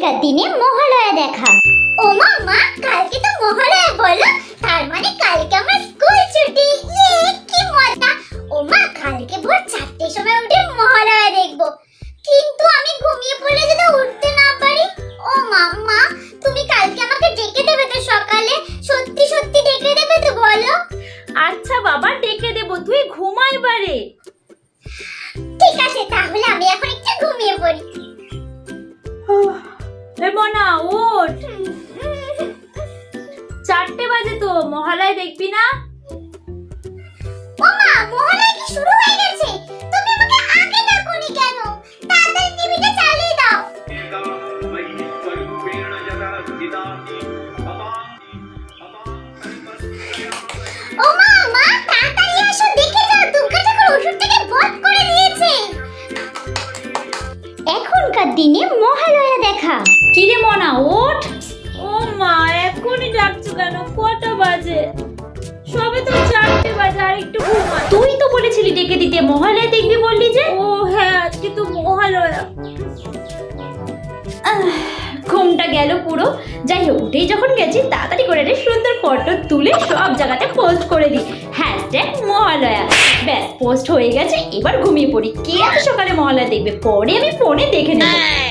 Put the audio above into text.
এখনকার দিনে মহালয়া দেখা। ও মা মা কালকে তো মহালয়া বলো। তার মানে কালকে আমার স্কুল ছুটি। ইয়ে কি মজা। ও মা কালকে ভোর চারটের সময় উঠে মহালয়া দেখব। কিন্তু আমি ঘুমিয়ে পড়লে যদি উঠতে না পারি। ও মা মা তুমি কালকে আমাকে ডেকে দেবে তো সকালে? সত্যি সত্যি ডেকে দেবে তো বলো। আচ্ছা বাবা ডেকে দেবো। তুই ঘুমা এবারে ঠিক আছে তাহলে আমি এখন একটু ঘুমিয়ে পড়ি। এ না ওঠ চারটে বাজে তো মহালয় দেখবি না? ও মা কি শুরু হয়ে গেছে? তুমি আমাকে আগে ডাকোনি কেন? তাড়াতাড়ি টিভিটা চালিয়ে দাও। এখনকার দিনে মহালয়া দেখা। কিরে মনা ওঠ। ও মা এখনই ডাকছো কেন? কটা বাজে? সবে তো চারটে বাজে আর একটু ঘুমা তুই তো বলেছিলি ডেকে দিতে মহালয়া দেখবি বললি যে। ও হ্যাঁ আজকে তো মহালয়া। ঘুমটা গেল পুরো। যাই হোক উঠেই যখন গেছি তাড়াতাড়ি করে একটা সুন্দর ফটো তুলে সব জায়গাতে পোস্ট করে দিই। পোস্ট হয়ে গেছে, এবার ঘুমিয়ে পড়ি। কে সকালে মহালয়া দেখবে? পরে আমি ফোনে দেখে নেব।